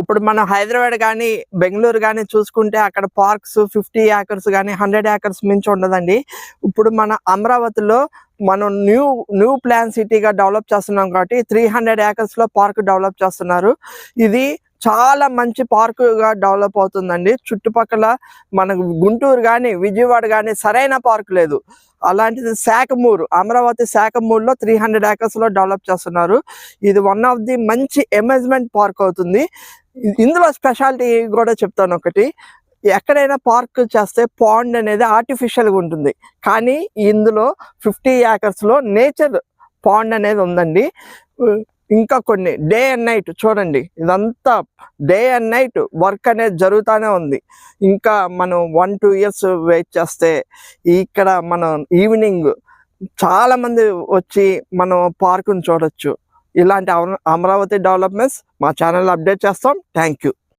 ఇప్పుడు మనం హైదరాబాద్ కానీ బెంగళూరు కానీ చూసుకుంటే అక్కడ పార్క్స్ ఫిఫ్టీ ఏకర్స్ కానీ హండ్రెడ్ ఏకర్స్ మించి ఉండదండి. ఇప్పుడు మన అమరావతిలో మనం న్యూ న్యూ ప్లాన్ సిటీగా డెవలప్ చేస్తున్నాం కాబట్టి త్రీ హండ్రెడ్ ఏకర్స్లో పార్క్ డెవలప్ చేస్తున్నారు. ఇది చాలా మంచి పార్కుగా డెవలప్ అవుతుందండి. చుట్టుపక్కల మనకు గుంటూరు కానీ విజయవాడ కానీ సరైన పార్క్ లేదు. అలాంటిది శాఖమూరు అమరావతి శాఖమూరులో త్రీ హండ్రెడ్ ఏకర్స్లో డెవలప్ చేస్తున్నారు. ఇది వన్ ఆఫ్ ది మంచి అమ్యూజ్మెంట్ పార్క్ అవుతుంది. ఇందులో స్పెషాలిటీ కూడా చెప్తాను ఒకటి. ఎక్కడైనా పార్క్ చేస్తే పాండ్ అనేది ఆర్టిఫిషియల్గా ఉంటుంది. కానీ ఇందులో ఫిఫ్టీ లో నేచర్ పాండ్ అనేది ఉందండి. ఇంకా కొన్ని. డే అండ్ నైట్ చూడండి. ఇదంతా డే అండ్ నైట్ వర్క్ అనేది జరుగుతూనే ఉంది. ఇంకా మనం వన్ టూ ఇయర్స్ వెయిట్ చేస్తే ఇక్కడ మనం ఈవినింగ్ చాలా మంది వచ్చి మనం పార్కును చూడొచ్చు. ఇలాంటి అమరావతి డెవలప్మెంట్స్ మా ఛానల్ అప్డేట్ చేస్తాం. Thank you